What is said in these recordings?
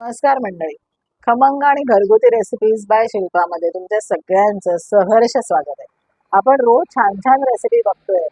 नमस्कार मंडळी. खमंग आणि घरगुती रेसिपीज बाय शिल्पामध्ये तुमच्या सगळ्यांचं सहर्ष स्वागत आहे. आपण रोज छान छान रेसिपी बघतोय.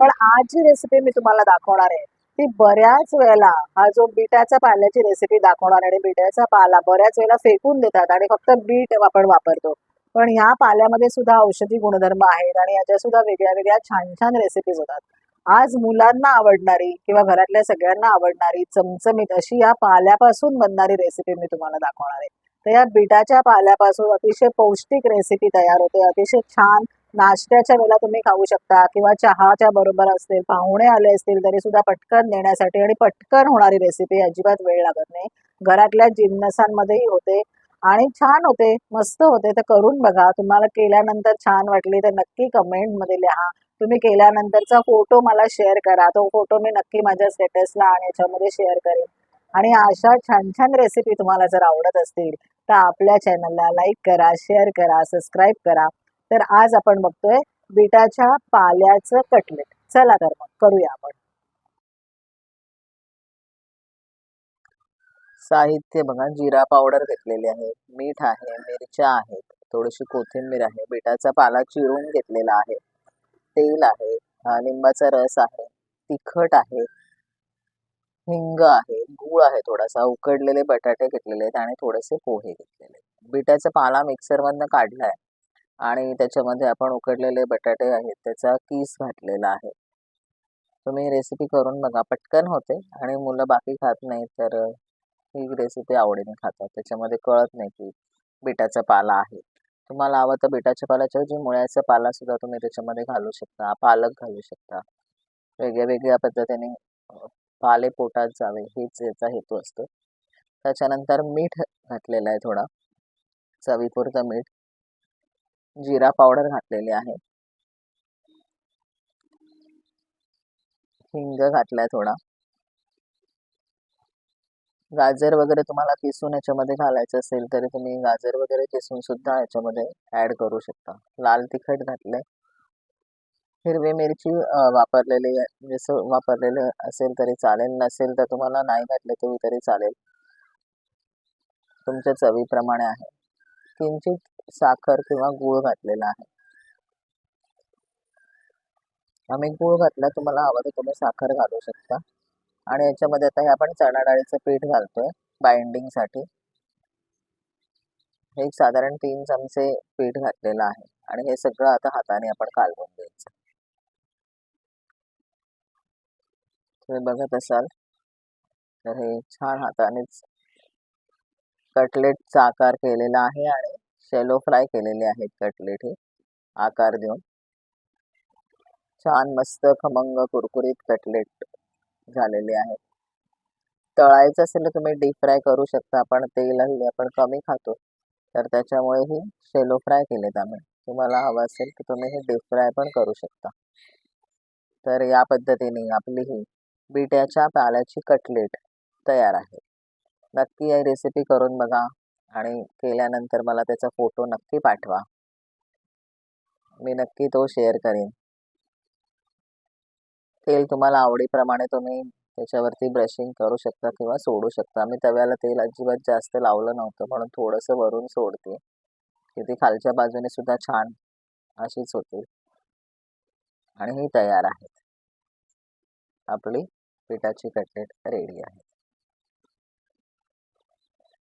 पण आज जी रेसिपी मी तुम्हाला दाखवणार आहे ती बऱ्याच वेळेला हा जो बीटाच्या पाल्याची रेसिपी दाखवणार आहे आणि बीटाचा पाला बऱ्याच वेळेला फेकून देतात आणि फक्त बीट आपण वापरतो. पण ह्या पाल्यामध्ये सुद्धा औषधी गुणधर्म आहेत आणि याच्या सुद्धा वेगळ्या वेगळ्या छान छान रेसिपीज होतात. आज मुलांना आवडणारी किंवा घरातल्या सगळ्यांना आवडणारी चमचमीत अशी या पाल्यापासून बनणारी रेसिपी मी तुम्हाला दाखवणार आहे. तर या बिटाच्या पाल्यापासून अतिशय पौष्टिक रेसिपी तयार होते. अतिशय छान नाश्त्याच्या वेळेला तुम्ही खाऊ शकता किंवा चहाच्या बरोबर असतील पाहुणे आले असतील तरी सुद्धा पटकन देण्यासाठी आणि पटकन होणारी रेसिपी अजिबात वेळ लागत नाही. घरातल्या जिन्नसांमध्येही होते. आणि छान होते मस्त होते. तर करून बघा. तुम्हाला केल्यानंतर छान वाटली तर नक्की कमेंटमध्ये लिहा. तुम्ही केल्यानंतरचा फोटो मला शेअर करा. तो फोटो मी नक्की माझ्या स्टेटसला आणि याच्यामध्ये शेअर करेन. आणि अशा छान छान रेसिपी तुम्हाला जर आवडत असतील तर आपल्या चॅनलला लाईक करा शेअर करा सबस्क्राईब करा. तर आज आपण बघतोय बिटाच्या पाल्याचं कटलेट. चला तर मग करूया आपण. साहित्य बघा जिरा पावडर घेतलेली आहे मीठ आहे मिरच्या आहेत थोडीशी कोथिंबीर आहे बिटाचा पाला चिरून घेतलेला आहे तेल आहे लिंबाचा रस आहे तिखट आहे हिंग आहे गूळ आहे थोडासा उकडलेले बटाटे घेतलेले आहेत आणि थोडेसे पोहे घेतलेले आहेत. बिटाचा पाला मिक्सरमधनं आहे आणि त्याच्यामध्ये आपण उकडलेले बटाटे आहेत त्याचा किस घातलेला आहे. तुम्ही रेसिपी करून बघा पटकन होते आणि मुलं बाकी खात नाही तर ही रेसिपी आवडीने खातात. त्याच्यामध्ये कळत नाही की बिटाचा पाला आहे. तुम्हाला हवं तर बिटाच्या पाल्याच्या जी मुळ्याचा पाला सुद्धा तुम्ही त्याच्यामध्ये घालू शकता. पालक घालू शकता. वेगळ्या वेगळ्या पद्धतीने पाले पोटात जावे हेच याचा हेतू असतो. त्याच्यानंतर मीठ घातलेलं आहे थोडा. चवीपुरतं मीठ. जिरा पावडर घातलेली आहे. हिंग घातलाय थोडा. गाजर वगैरे तुम्हाला किसून याच्यामध्ये घालायचं असेल तरी तुम्ही गाजर वगैरे किसून सुद्धा याच्यामध्ये ऍड करू शकता. लाल तिखट घातलंय. हिरवी मिरची वापरलेली जसं म्हणजे वापरलेलं असेल तरी चालेल. नसेल तर तुम्हाला नाही घातले तुम्ही तरी चालेल. तुमच्या चवीप्रमाणे आहे. किंचित साखर किंवा गूळ घातलेला आहे. आम्ही गूळ घातला तुम्हाला हवं तर तुम्ही साखर घालू शकता. आणि याच्यामध्ये आता हे आपण चणा डाळीचं पीठ घालतोय बाइंडिंगसाठी हे एक साधारण तीन चमचे पीठ घातलेलं आहे आणि हे सगळं आता हाताने आपण कालवून घ्यायचं. तुम्ही बघत असाल तर हे छान हातानेच कटलेटचा आकार केलेला आहे आणि शेलो फ्राय केलेले आहेत कटलेट हे आकार देऊन. छान मस्त खमंग कुरकुरीत कटलेट. झालेले आहेत तळायचं असेल तर तुम्ही डीप फ्राय करू शकता. आपण तेल हल्ली आपण कमी खातो. तर त्याच्यामुळे ही शेलो फ्राय केलेत आम्ही. तुम्हाला हवं असेल तर तुम्ही हे डीप फ्राय पण करू शकता. तर या पद्धतीने आपली ही बिट्याच्या पाल्याची कटलेट तयार आहे. नक्की ही रेसिपी करून बघा आणि केल्यानंतर मला त्याचा फोटो नक्की पाठवा. मी नक्की तो शेअर करेन. तेल तुम्हाला आवडीप्रमाणे तुम्ही त्याच्यावरती ब्रशिंग करू शकता किंवा सोडू शकता. मी तव्याला तेल अजिबात जास्त लावलं नव्हतं म्हणून थोडंसं वरून सोडते. की ती खालच्या बाजूने सुद्धा छान अशीच होते. आणि ही तयार आहेत. आपली पिठाची कटलेट रेडी आहे.